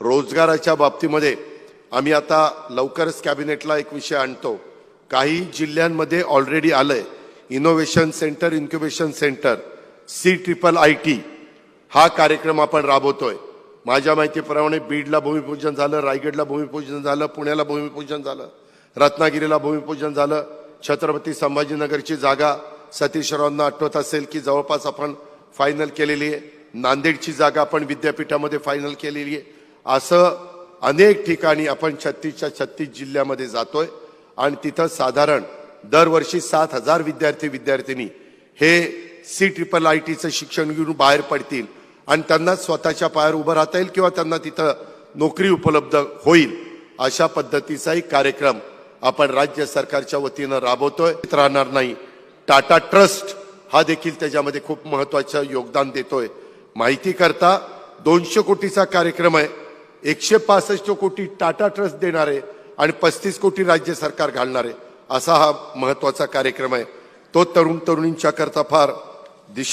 रोजगाराच्या बाबतीमध्ये आम्ही आता लवकरच कॅबिनेटला एक विषय आणतो. काही जिल्ह्यांमध्ये ऑलरेडी आलंय. Innovation centre incubation centre C triple I T हा कार्यक्रम आपण राबवतोय. माझ्या माहितीप्रमाणे बीडला भूमिपूजन झालं रायगडला भूमिपूजन झालं पुण्याला भूमिपूजन झालं रत्नागिरीला भूमिपूजन झालं छत्रपती संभाजीनगरची जागा सतीशरावांना आठवत असेल की जवळपास आपण फायनल केलेली आहे. नांदेडची जागा आपण विद्यापीठामध्ये फायनल केलेली आहे. असं अनेक ठिकाणी आपण छत्तीसच्या छत्तीस जिल्ह्यामध्ये जातोय आणि तिथं साधारण दरवर्षी सात हजार विद्यार्थी विद्यार्थिनी हे सी ट्रिपल आय टीचं शिक्षण घेऊन बाहेर पडतील आणि त्यांना स्वतःच्या पायावर उभं राहता येईल किंवा त्यांना तिथं नोकरी उपलब्ध होईल अशा पद्धतीचाही कार्यक्रम आपण राज्य सरकारच्या वतीनं राबवतोय. राहणार नाही. टाटा ट्रस्ट हा देखील त्याच्यामध्ये खूप महत्वाचं योगदान देतोय. माहिती करता दोनशे कोटीचा कार्यक्रम आहे. एकशे पासष्ट कोटी टाटा ट्रस्ट देणार आहे आणि पस्तीस कोटी राज्य सरकार घालणार आहे असा हा महत्त्वाचा कार्यक्रम आहे. तो तरुण तरुणींच्या करता फार दिशा